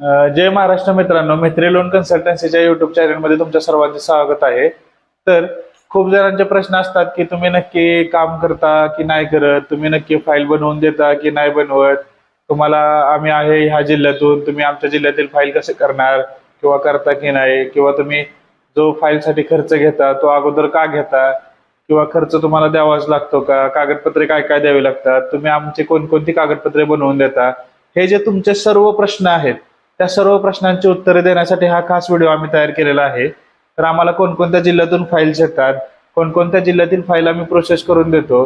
जय महाराष्ट्र मित्रांनो मैत्री loan कन्सल्टन्सीच्या YouTube चॅनलमध्ये तुमच्या सर्वांचे स्वागत आहे. तर खूप जणांचे प्रश्न असतात की तुम्ही नक्की काम करता की नाही करत? तुम्ही नक्की फाईल बनवून देता की नाही बनवत? तुम्हाला आम्ही आहे ह्या जिल्ह्यातून तुम्ही आमच्या जिल्ह्यातील फाईल कसे करणार? किंवा करता की नाही? किंवा तुम्ही जो फाईलसाठी खर्च घेता तो अगोदर का घेता? किंवा खर्च तुम्हाला द्यावाच लागतो का? कागदपत्रे काय काय द्यावी लागतात? तुम्ही आमचे कोणकोणती कागदपत्रे बनवून देता? हे जे तुमचे सर्व प्रश्न आहेत त्या सर्व प्रश्नांची उत्तरे देण्यासाठी हा खास व्हिडिओ आम्ही तयार केलेला आहे. तर आम्हाला कोणकोणत्या जिल्ह्यातून फाईल्स येतात कोणकोणत्या जिल्ह्यातील फाईल आम्ही प्रोसेस करून देतो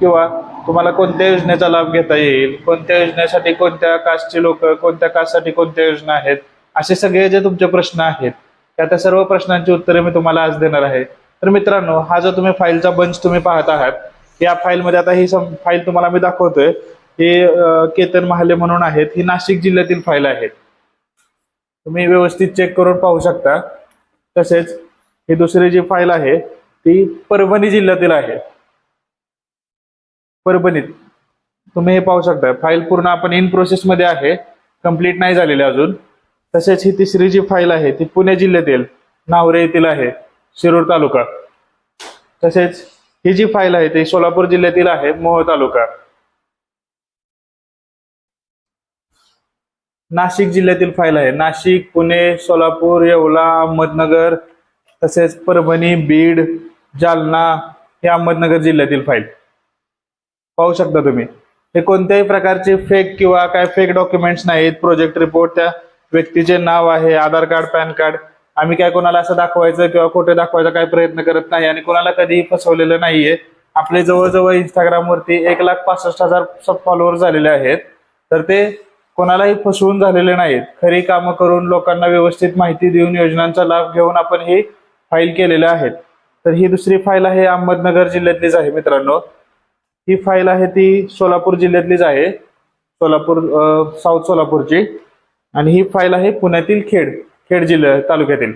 किंवा तुम्हाला कोणत्या योजनेचा लाभ घेता येईल कोणत्या योजनेसाठी कोणत्या कास्टचे लोक कोणत्या कास्टसाठी कोणत्या योजना आहेत असे सगळे जे तुमचे प्रश्न आहेत त्या त्या सर्व प्रश्नांची उत्तरे मी तुम्हाला आज देणार आहे. तर मित्रांनो हा जो तुम्ही फाईलचा बंच तुम्ही पाहत आहात या फाईलमध्ये आता ही सम फाईल तुम्हाला मी दाखवतोय. ही केतन महाले म्हणून आहेत. ही नाशिक जिल्ह्यातील फाईल आहेत. तुम्ही व्यवस्थित चेक करून पाहू शकता. तसेच ही दुसरी जी फाईल आहे ती परभणी जिल्ह्यातील आहे. परभणीत. तुम्ही हे पाहू शकता. फाईल पूर्ण आपण इन प्रोसेसमध्ये आहे. कंप्लीट नाही झालेली अजून. तसेच ही तिसरी जी फाईल आहे ती पुणे जिल्ह्यातील नावरे येथील आहे शिरूर तालुका. तसेच ही जी फाईल आहे ती सोलापूर जिल्ह्यातील आहे मोह तालुका. नाशिक जिल्ह्यातील फाईल आहे. नाशिक पुणे सोलापूर येवला अहमदनगर तसेच परभणी बीड जालना हे अहमदनगर जिल्ह्यातील फाईल. पाहू शकता तुम्ही. हे कोणत्याही प्रकारचे फेक किंवा काय फेक डॉक्युमेंट्स नाहीत. प्रोजेक्ट रिपोर्ट त्या व्यक्तीचे नाव आहे आधार कार्ड पॅन कार्ड. आम्ही काय कोणाला असं दाखवायचं किंवा खोटे दाखवायचा काय प्रयत्न करत नाही आणि कोणाला कधीही फसवलेलं नाहीये. आपले जवळजवळ इंस्टाग्रामवरती एक लाख पासष्ट हजार फॉलोअर झालेले आहेत. तर ते कोणालाही फसवून झालेले नाहीत. खरी कामं करून लोकांना व्यवस्थित माहिती देऊन योजनांचा लाभ घेऊन आपण ही फाईल केलेले आहेत. तर ही दुसरी फाईल आहे अहमदनगर जिल्ह्यातलीच आहे मित्रांनो. ही फाईल आहे ती सोलापूर जिल्ह्यातलीच आहे. सोलापूर साऊथ सोलापूरची. आणि ही फाईल आहे पुण्यातील खेड खेड जिल्हा तालुक्यातील.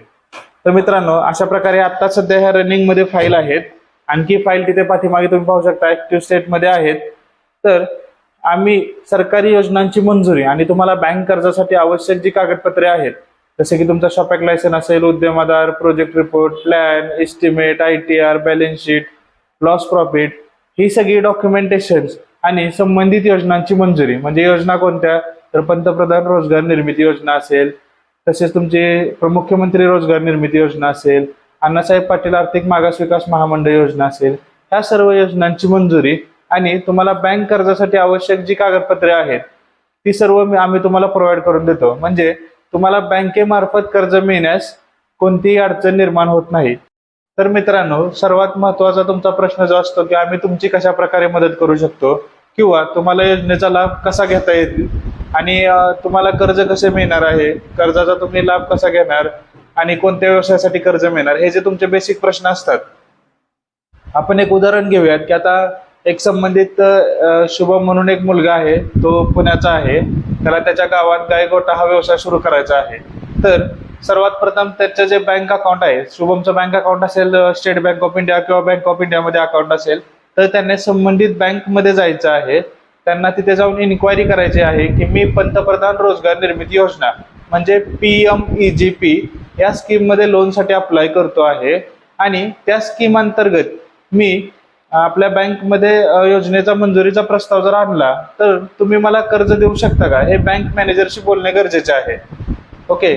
तर मित्रांनो अशा प्रकारे आता सध्या ह्या रनिंगमध्ये फाईल आहेत. आणखी फाईल तिथे पाठीमागे तुम्ही पाहू शकता ऍक्टिव्ह स्टेटमध्ये आहेत. तर आम्ही सरकारी योजनांची मंजुरी आणि तुम्हाला बँक कर्जासाठी आवश्यक जी कागदपत्रे आहेत जसे की तुमचा शॉपॅक लायसन असेल Udyam Aadhaar project report plan estimate I T R balance sheet loss profit ही सगळी डॉक्युमेंटेशन आणि संबंधित योजनांची मंजुरी. म्हणजे योजना कोणत्या? तर पंतप्रधान रोजगार निर्मिती योजना असेल तसेच तुमची मुख्यमंत्री रोजगार निर्मिती योजना असेल अण्णासाहेब पाटील आर्थिक मागास विकास महामंडळ योजना असेल ह्या सर्व योजनांची मंजुरी आणि तुम्हाला बँक कर्जासाठी आवश्यक जी कागदपत्रे आहेत ती सर्व आम्ही तुम्हाला प्रोव्हाइड करून देतो. म्हणजे तुम्हाला बँकेमार्फत कर्ज मिळण्यास कोणतीही अडचण निर्माण होत नाही. तर मित्रांनो सर्वात महत्त्वाचा तुमचा प्रश्न जो असतो की आम्ही तुमची कशा प्रकारे मदत करू शकतो? किंवा तुम्हाला योजनेचा लाभ कसा घेता येईल? आणि तुम्हाला कर्ज कसे मिळणार आहे? कर्जाचा तुम्ही लाभ कसा घेणार? आणि कोणत्या व्यवसायासाठी कर्ज मिळणार? हे जे तुमचे बेसिक प्रश्न असतात. आपण एक उदाहरण घेऊयात की आता एक संबंधित शुभम म्हणून एक मुलगा आहे तो पुण्याचा आहे. त्याला त्याच्या गावात गायगोटा हा व्यवसाय सुरू करायचा आहे. तर सर्वात प्रथम त्याचं जे बँक अकाउंट आहे शुभमचं बँक अकाउंट असेल स्टेट बँक ऑफ इंडिया किंवा बँक ऑफ इंडियामध्ये अकाउंट असेल तर त्यांनी संबंधित बँकमध्ये जायचं आहे. त्यांना तिथे जाऊन इन्क्वायरी करायची आहे की मी पंतप्रधान रोजगार निर्मिती योजना म्हणजे P M E G P या स्कीममध्ये लोनसाठी अप्लाय करतो आहे. आणि त्या स्कीम अंतर्गत मी आपल्या बँकमध्ये योजनेचा मंजुरीचा प्रस्ताव जर आणला तर तुम्ही मला कर्ज देऊ शकता का? हे बँक मॅनेजरशी बोलणे गरजेचे आहे. ओके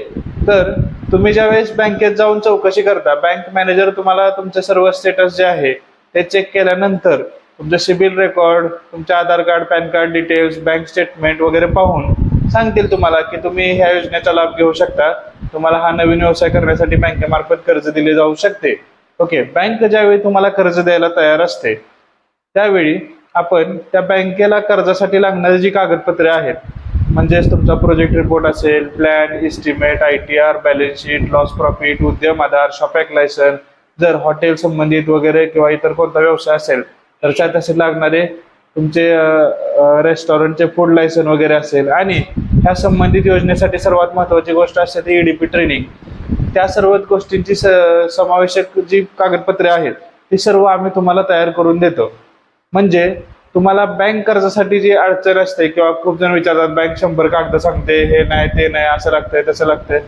तर तुम्ही ज्यावेळेस बँकेत जाऊन चौकशी करता बँक मॅनेजर तुम्हाला तुमचे सर्व स्टेटस जे आहे ते चेक केल्यानंतर तुमचं सिबिल रेकॉर्ड तुमचे Aadhaar card PAN card details bank statement वगैरे पाहून सांगतील तुम्हाला की तुम्ही ह्या योजनेचा लाभ घेऊ शकता. तुम्हाला हा नवीन व्यवसाय करण्यासाठी बँकेमार्फत कर्ज दिले जाऊ शकते. ओके बँक ज्यावेळी तुम्हाला कर्ज द्यायला तयार असते त्यावेळी आपण त्या बँकेला कर्जासाठी लागणारी जी कागदपत्रे आहेत म्हणजेच तुमचा प्रोजेक्ट रिपोर्ट असेल plan estimate I T R balance sheet loss profit Udyam Aadhaar shop act licence जर हॉटेल संबंधित वगैरे किंवा इतर कोणता व्यवसाय असेल तर त्यासाठी लागणारे तुमचे रेस्टॉरंटचे फूड लायसन वगैरे असेल आणि ह्या संबंधित योजनेसाठी सर्वात महत्त्वाची गोष्ट असते ती ईडीपी ट्रेनिंग त्या सर्व गोष्टींची स समावेशक जी कागदपत्रे आहेत ती सर्व आम्ही तुम्हाला तयार करून देतो. म्हणजे तुम्हाला बँक कर्जासाठी जी अडचण असते किंवा खूप जण विचारतात बँक शंभर कागद सांगते हे नाही ते नाही असं लागतंय तसं लागतंय.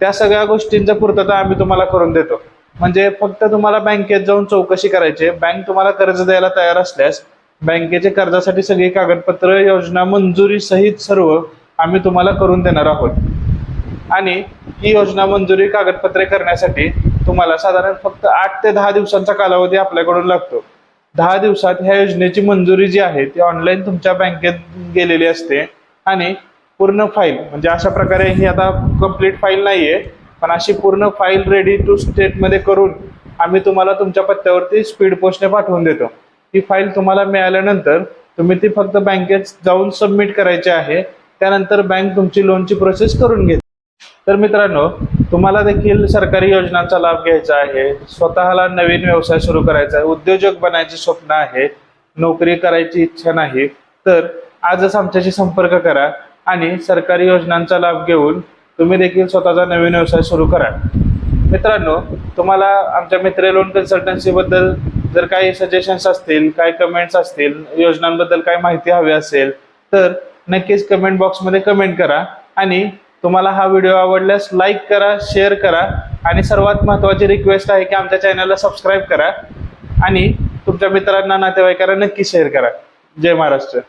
त्या सगळ्या गोष्टींचा पूर्तता आम्ही तुम्हाला करून देतो. म्हणजे फक्त तुम्हाला बँकेत जाऊन चौकशी करायची बँक तुम्हाला कर्ज द्यायला तयार असल्यास बँकेचे कर्जासाठी सगळी कागदपत्र योजना मंजुरी सहित सर्व आम्ही तुम्हाला करून देणार आहोत. आणि ही योजना मंजुरी कागदपत्रे करण्यासाठी तुम्हाला साधारण फक्त आठ ते दहा दिवसांचा कालावधी आपल्याकडून लागतो. दहा दिवसात ह्या योजनेची मंजुरी जी आहे ती ऑनलाईन तुमच्या बँकेत गेलेली असते आणि पूर्ण फाईल म्हणजे अशा प्रकारे ही आता कंप्लीट फाईल नाही आहे पण अशी पूर्ण फाईल रेडी टू स्टेटमध्ये करून आम्ही तुम्हाला तुमच्या पत्त्यावरती स्पीड पोस्टने पाठवून देतो. ही फाईल तुम्हाला मिळाल्यानंतर तुम्ही ती फक्त बँकेत जाऊन सबमिट करायची आहे त्यानंतर बँक तुमची लोनची प्रोसेस करून घेते. तर मित्रांनो तुम्हाला देखील सरकारी योजनांचा लाभ घ्यायचा आहे. स्वतःला नवीन व्यवसाय सुरू करायचा आहे. उद्योजक बनायचे स्वप्न आहे. नोकरी करायची इच्छा नाही. तर आजच आमच्याशी संपर्क करा आणि सरकारी योजनांचा लाभ घेऊन तुम्ही देखील स्वतःचा नवीन व्यवसाय सुरू करा. मित्रांनो तुम्हाला आमच्या मित्र लोन कन्सल्टन्सीबद्दल जर काही सजेशन्स असतील काही कमेंट्स असतील योजनांबद्दल काही माहिती हवी असेल तर नक्कीच कमेंट बॉक्समध्ये कमेंट करा आणि तुम्हाला हा व्हिडिओ आवडल्यास लाईक करा शेअर करा आणि सर्वात महत्त्वाची रिक्वेस्ट आहे की आमच्या चॅनलला सबस्क्राईब करा आणि तुमच्या मित्रांना नातेवाईकांना नक्की शेअर करा. जय महाराष्ट्र.